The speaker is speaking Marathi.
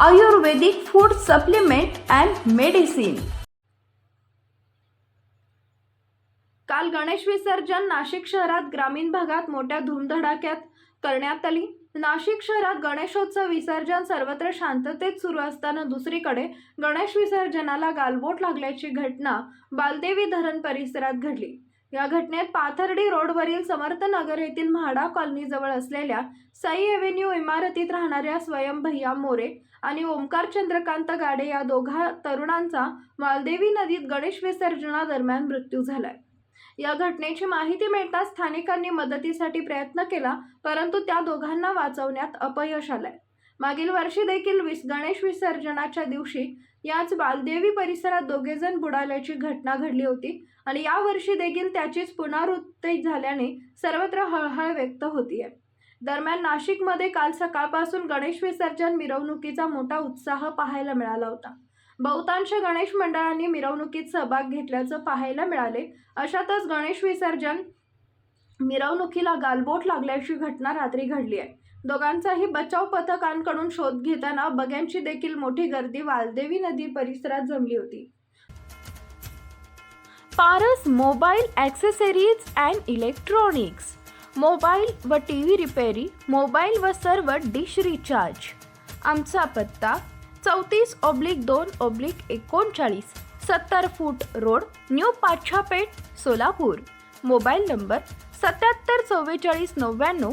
Ayurvedic food supplement and medicine काल गणेश विसर्जन नाशिक शहरात ग्रामीण भागात मोठ्या धूमधडाक्यात करण्यात आली. नाशिक शहरात गणेशोत्सव विसर्जन सर्वत्र शांततेत सुरू असताना दुसरीकडे गणेश विसर्जनाला गालबोट लागल्याची घटना बालदेवी धरण परिसरात घडली. या घटनेत पाथर्डी रोडवरील समर्थनगर येथील म्हाडा कॉलनीजवळ असलेल्या साई एव्हेन्यू इमारतीत राहणाऱ्या स्वयं भैया मोरे आणि ओमकार चंद्रकांत गाडे या दोघा तरुणांचा मालदेवी नदीत गणेश विसर्जनादरम्यान मृत्यू झालाय. या घटनेची माहिती मिळताच स्थानिकांनी मदतीसाठी प्रयत्न केला परंतु त्या दोघांना वाचवण्यात अपयश आलंय. मागील वर्षी देखील विस गणेश विसर्जनाच्या दिवशी याच बालदेवी परिसरात दोघेजण बुडाल्याची घटना घडली होती आणि या वर्षी देखील त्याचीच पुनरावृत्ती झाल्याने सर्वत्र हळहळ व्यक्त होतीये. दरम्यान नाशिकमध्ये काल सकाळपासून गणेश विसर्जन मिरवणुकीचा मोठा उत्साह पाहायला मिळाला होता. बहुतांश गणेश मंडळांनी मिरवणुकीत सहभाग घेतल्याचं पाहायला मिळाले. अशातच गणेश विसर्जन मिरवणुकीला गालबोट लागल्याची घटना रात्री घडली आहे दोघांचाही बचाव पथकांकडून शोध घेताना बग्यांची देखील मोठी गर्दी वालदेवी नदी परिसरात जमली होती. Paras mobile accessories and electronics. Mobile व टी व्ही रिपेरी मोबाईल व सर्व डिश रिचार्ज. आमचा पत्ता चौतीस ऑब्लिक दोन ऑब्लिक एकोणचाळीस सत्तर foot road new Pachhapeth Solapur. Mobile number सत्याहत्तर चव्वेचाळीस नव्याण्णव